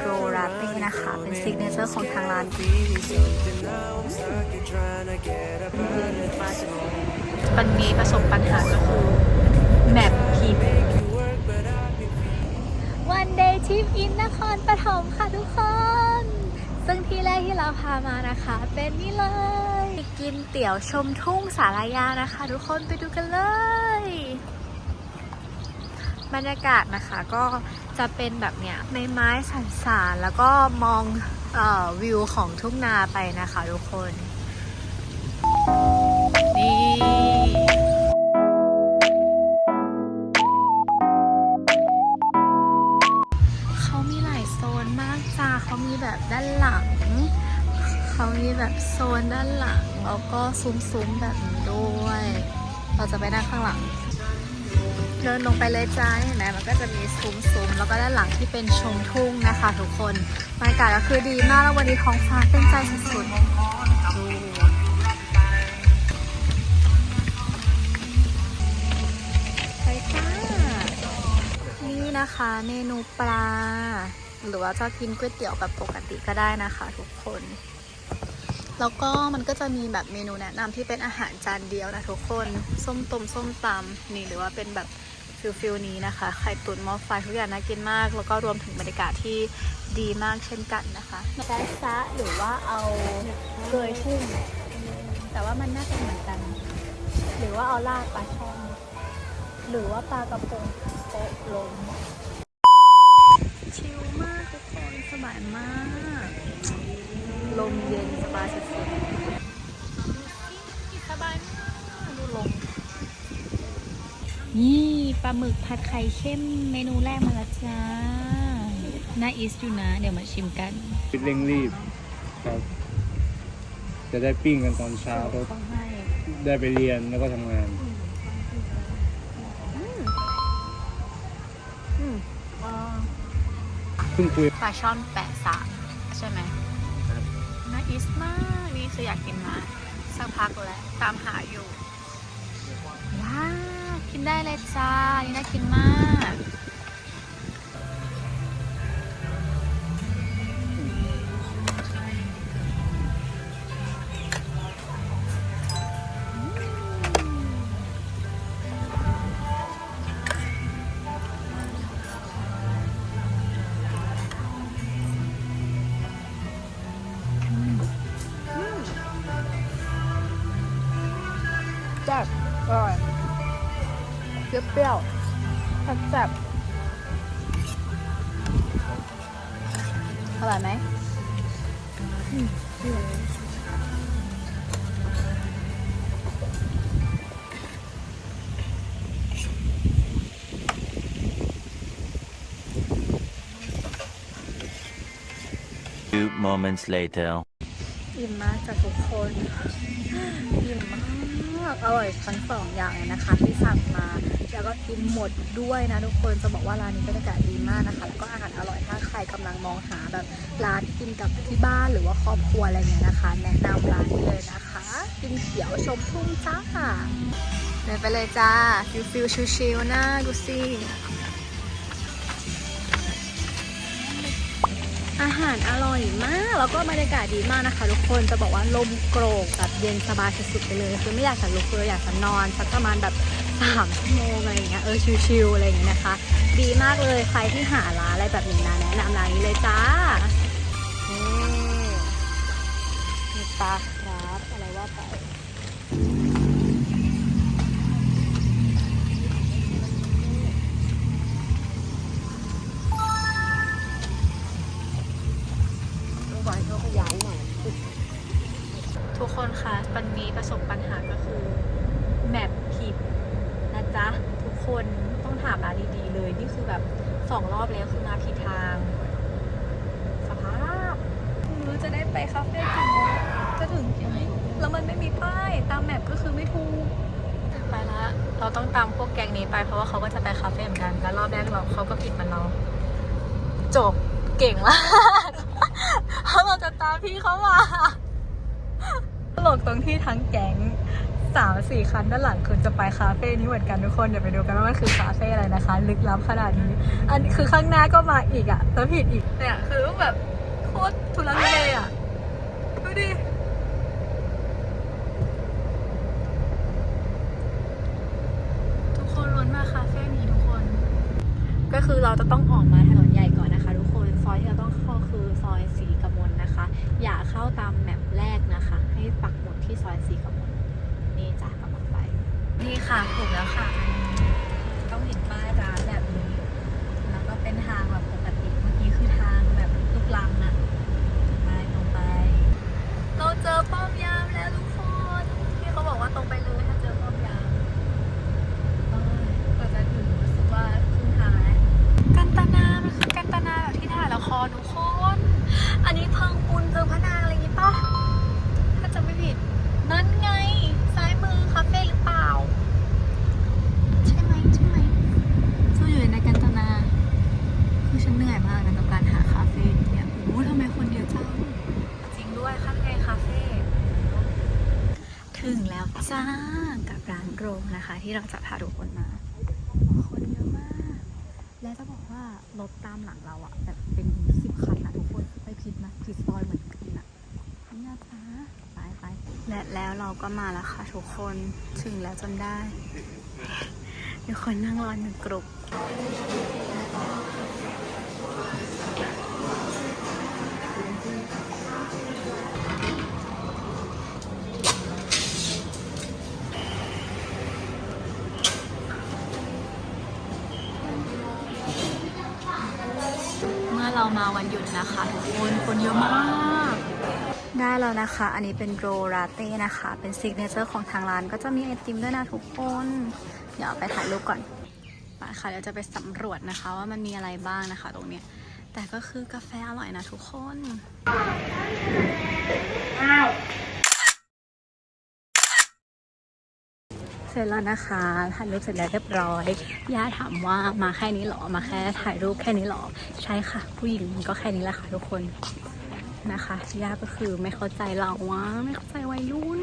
โรราเต้นะคะ เป็นซิกเนเจอร์ของทางร้านวันนี้ประสบปัญหาก็คือแมปผิด วันเดย์ทริปอินนครปฐมค่ะทุกคน ซึ่งที่แรกที่เราพามานะคะ เป็นนี่เลยไปกินเตี๋ยวชมทุ่งสารยานะคะ ทุกคนไปดูกันเลย บรรยากาศนะคะก็จะเป็นแบบเนี้ยไม้ไม้สันสานแล้วก็มองออวิวของทุ่งนาไปนะคะทุกคน นี่เขามีหลายโซนมากจ้าเขามีแบบด้านหลัง เขามีแบบโซนด้านหลัง แล้วก็ซุ้มๆแบบนี้ด้วย เราจะไปนั่งข้างหลัง เดินลงไปเลยจ้าเห็นไหมมันก็จะมีซุ้มๆแล้วก็ด้านหลังที่เป็นชมทุ่งนะคะ ทุกคนบรรยากาศก็คือดีมากแล้ววันนี้ท้องฟ้าเป็นใจสุดๆดูไปจ้านี่นะคะเมนูปลา หรือว่าจะกินก๋วยเตี๋ยวแบบปกติก็ได้นะคะ ทุกคน แล้วก็มันก็จะมีแบบเมนูแนะนำที่เป็นอาหารจานเดียวนะทุกคน ส้มตมส้มตำนี่หรือว่าเป็นแบบฟิลฟิลนี้นะคะ ไข่ตุ๋นหม้อไฟทุกอย่างน่ากินมาก แล้วก็รวมถึงบรรยากาศที่ดีมากเช่นกันนะคะแซะซะหรือว่าเอาเกยทุ่งแต่ว่ามันน่าจะเหมือนกัน หรือว่าเอาลาบปลาช่อนหรือว่าปลากระพงโป๊ะลมชิลมากทุกคนสบายมาก ลมเย็นสบายสุดๆสบายมากดูลมนี่ปลาหมึกผัดไข่เข้มเมนูแรกมาแล้วจ้าน่าอิสอยู่นะ เดี๋ยวมาชิมกันเร่งรีบครับ จะได้ปิ้งกันตอนเช้าแล้วต้องให้ได้ไปเรียนแล้วก็ทำงาน อืมอืมว้าวเพิ่งคุยปลาช่อนแปะสามใช่ไหมครับ พิสมาก นี่คืออยากกินมาสักพักแล้ว ตามหาอยู่ ว้า กินได้เลยจ้า นี่น่ากินมาก รี้ยวๆแซ่บอร่อยไหม Few moments later. อิ่มมากจากทุกคนอิ่มมาก อร่อยทั้งสองอย่างเลยนะคะ ที่สั่งมาแล้วก็กินหมดด้วยนะทุกคนจะบอกว่าร้านนี้บรรยากาศดีมากนะคะ แล้วก็อาหารอร่อยถ้าใครกำลังมองหาแบบร้านกินกับที่บ้านหรือว่าครอบครัวอะไรเงี้ยนะคะ แนะนำร้านนี้เลยนะคะ กินเขียวชมทุ่งจ้าเดินไปเลยจ้าฟิลฟิลชิวๆนะดูสิ อาหารอร่อยมาก แล้วก็บรรยากาศดีมากนะคะ ทุกคนจะบอกว่าลมโกรกแบบเย็นสบายสุดๆไปเลยคือไม่อยากจะลุกเลยอยากจะนอนสักประมาณแบบสามชั่วโมงอะไรอย่างเงี้ยเออชิลๆอะไรอย่างเงี้ยนะคะ ดีมากเลยใครที่หาร้านอะไรแบบนี้นะแนะนำร้านนี้เลยจ้า ก็คือแมปผิดนะจ๊ะ ทุกคนต้องถามร้านดีๆเลย นี่คือแบบสองรอบแล้วคือมาผิดทาง สภาพไม่รู้จะได้ไปคาเฟ่กี่โมงจะถึงกี่โมงแล้วมันไม่มีป้าย ตามแมปก็คือไม่ถูกไปละเราต้องตามพวกแกงนี้ไปเพราะว่าเขาก็จะไปคาเฟ่เหมือนกัน แล้วรอบแรกเราเขาก็ผิดมันเรา จบเก่งมากเพราะเราจะตามพี่เขามา ตลกตรงที่ทั้งแก๊งสามสี่คันด้านหลังคือจะไปคาเฟ่นี้เหมือนกันทุกคน เดี๋ยวไปดูกันว่ามันคือคาเฟ่อะไรนะคะ ลึกล้ำขนาดนี้ อันคือข้างหน้าก็มาอีกอะแล้วผิดอีกเนี่ยคือแบบโคตรทุลักทุเลอะดูดิทุกคนล้วนมาคาเฟ่นี้ทุกคน ก็คือเราจะต้อง นี่ค่ะถูกแล้วค่ะ ต้องเห็นป้ายร้านแบบนี้ แล้วก็เป็นทางแบบปกติ เมื่อกี้คือทางแบบลูกลังนะไปตรงไป เราเจอป้อมยามแล้วทุกคนที่เขาบอกว่าตรงไปเลยถ้าเจอป้อมยาม เอ้ยกว่าจะถึงรู้สึกว่าครึ่งทางแล้วกันตนา มันคือกันตนาแบบที่ถ่ายละครทุกคน อันนี้เพิงปุนเพิงพระนางอะไรอย่างงี้ป่ะ ถ้าจะไม่ผิด นั่นไง ซ้ายมือคาเฟ่หรือเปล่า ใช่ไหมใช่ไหมเราอยู่ในกันตนา คือฉันเหนื่อยมากนะกับการหาคาเฟ่เนี่ยโอ้โหทำไมคนเยอะจัง จริงด้วยข้างในคาเฟ่ ถึงแล้วจ้ากับร้านโรงนะคะ ที่เราจะพาทุกคนมา คนเยอะมาก และจะบอกว่ารถตามหลังเราอะแบบเป็นสิบคันนะทุกคนไม่ผิดนะผิดซอยเหมือนกันนะนี่นะจ๊ะไปไปและแล้วเราก็มาแล้วค่ะทุกคนถึงแล้วจนได้มีคนนั่งรอหนึ่งกลุ่ม มาวันหยุดนะคะทุกคนคนเยอะมากได้แล้วนะคะ อันนี้เป็นโรลาเต้นะคะ เป็นซิกเนเจอร์ของทางร้านก็จะมีไอติมด้วยนะทุกคน เดี๋ยวไปถ่ายรูปก่อนไปค่ะเดี๋ยวจะไปสำรวจนะคะว่ามันมีอะไรบ้างนะคะตรงเนี้ย แต่ก็คือกาแฟอร่อยนะทุกคนเส ร็จแล้วนะคะถ่ายรูปเสร็จแล้วเรียบร้อยย่าถามว่ามาแค่นี้หรอมาแค่ถ่ายรูปแค่นี้หรอใช่ค่ะ ผู้หญิงก็แค่นี้แหละค่ะทุกคนนะคะย่าก็คือไม่เข้าใจเราว่าไม่เข้าใจวัยรุ่น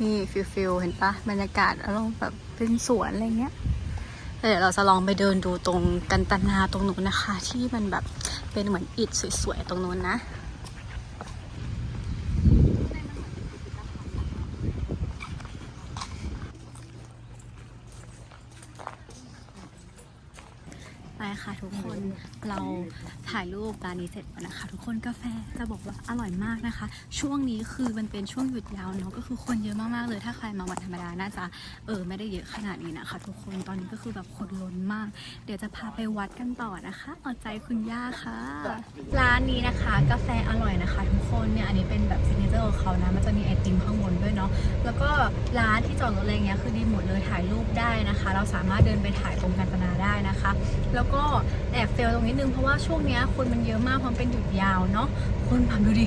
นี่ฟิลฟิลเห็นปะบรรยากาศอารมณ์แบบเป็นสวนอะไรเงี้ยเดี๋ยวเราจะลองไปเดินดูตรงกันตนาตรงนู้นนะคะ ที่มันแบบเป็นเหมือนอิฐสวยๆตรงนู้นนะ เราถ่ายรูปร้านนี้เสร็จแล้วนะคะ ทุกคนกาแฟจะบอกว่าอร่อยมากนะคะ ช่วงนี้คือมันเป็นช่วงหยุดยาวเนาะก็คือคนเยอะมากๆเลย ถ้าใครมาวันธรรมดาน่าจะเออไม่ได้เยอะขนาดนี้นะคะ ทุกคนตอนนี้ก็คือแบบคนล้นมาก เดี๋ยวจะพาไปวัดกันต่อนะคะเอาใจคุณย่าค่ะ ร้านนี้นะคะ กาแฟอร่อยนะคะ ทุกคนเนี่ยอันนี้เป็นแบบซิเนเจอร์ของเขานะมันจะมีไอติมข้างบนด้วยเนาะแล้วก็ร้านที่จอดรถอะไรเงี้ยคือดีหมดเลยถ่ายรูปได้นะคะ เราสามารถเดินไปถ่ายตรงกันตนาได้นะคะ แล้วก็แอบเฟลตรงนิดนึงเพราะว่าช่วงนี้คนมันเยอะมากเพราะมันเป็นหยุดยาวเนาะคนแบบดูดิ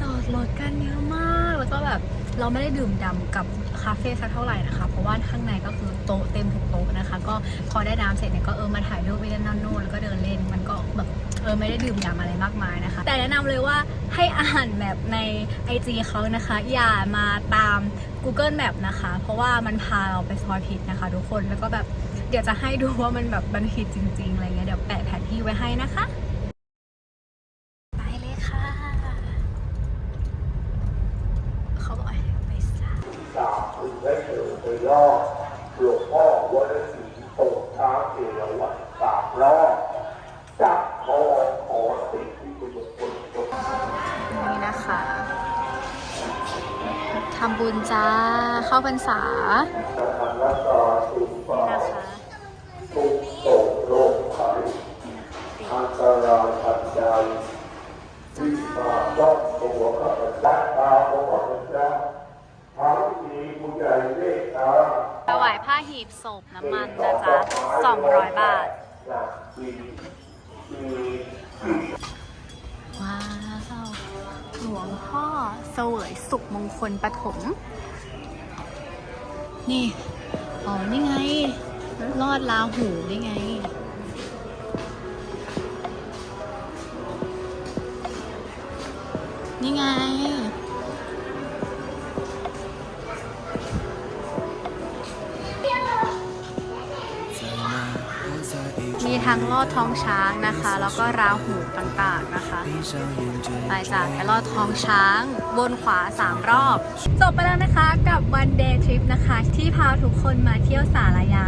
จอดรถกันเยอะมากแล้วก็แบบเราไม่ได้ดื่มด่ำกับคาเฟ่สักเท่าไหร่นะคะ เพราะว่าข้างในก็คือโต๊ะเต็มทุกโต๊ะนะคะ ก็พอได้น้ำเสร็จเนี่ยก็เออมาถ่ายรูปไปเล่นนั่นโน่นแล้วก็เดินเล่นมันก็แบบเออไม่ได้ดื่มด่ำอะไรมากมายนะคะ แต่แนะนำเลยว่าให้อ่านแบบใน IG เขานะคะ อย่ามาตาม Google Map นะคะ เพราะว่ามันพาเราไปซอยผิดนะคะ ทุกคนแล้วก็แบบเดี๋ยวจะให้ดูว่ามันแบบมันผิดจริงๆอะไรเงี้ยเดี๋ยวแปะ ที่ไว้ให้นะคะ ไปเลยค่ะ เขาบอกให้ไปซะสามถึงได้เจอโดยรอบหลวงพ่อวัดศรีโปกช้างเอราวัณสามรอบจับคอขอสิ่งที่เป็นมงคลจงนี่นะคะทำบุญจ้าเข้าพรรษาธรรมรัตาสุป มาต้องตัวข้าพเจ้าตาของข้าพเจ้าทั้งมีผู้ใหญ่เมตตาถวายผ้าหีบศพน้ำมันนะจ๊ะ200บาทจากปีปีว้าวหลวงพ่อเสวยสุขมงคลปฐมนี่ อ๋อ นี่ไง รอดลาหูนี่ไงนี่ไง ทั้งลอดท้องช้างนะคะ แล้วก็ราหูต่างๆนะคะไปจากไปลอดท้องช้างบนขวา 3 รอบ จบไปแล้วนะคะกับวันเดย์ทริปนะคะ ที่พาทุกคนมาเที่ยวสารยาน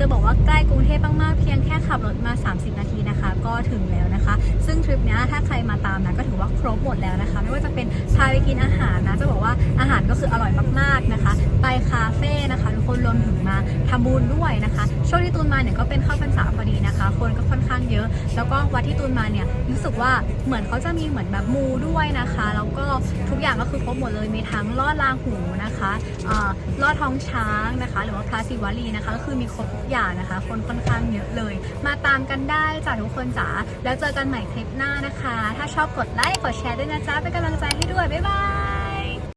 จะบอกว่าใกล้กรุงเทพมากๆเพียงแค่ขับรถมา 30 นาทีนะคะ ก็ถึงแล้วนะคะ ซึ่งทริปนี้ถ้าใครมาตามนะก็ถือว่าครบหมดแล้วนะคะ ไม่ว่าจะเป็นพาไปกินอาหารนะ จะบอกว่าอาหารก็คืออร่อยมากๆนะคะ ไปคาเฟ่นะคะทุกคนรวมถึงมาทำบุญด้วยนะคะ ช่วงที่ตูนมาเนี่ยก็เป็นเข้าพรรษาพอดีนะคะ คนก็ค่อนข้างเยอะ แล้วก็วัดที่ตูนมาเนี่ยรู้สึกว่าเหมือนเขาจะมีเหมือนแบบมูด้วยนะคะ แล้วก็ทุกอย่างก็คือครบหมดเลยมีทั้งลอดลางหูนะคะอ่อลอดท้องช้างนะคะ หรือว่าพระศิวลีนะคะก็คือมีครบอย่างนะคะ คนค่อนข้างเยอะเลย มาตามกันได้จ้ะทุกคนจ๋าแล้วเจอกันใหม่คลิปหน้านะคะ ถ้าชอบกดไลค์กดแชร์ด้วยนะจ๊ะเป็นกำลังใจให้ด้วยบ๊ายบาย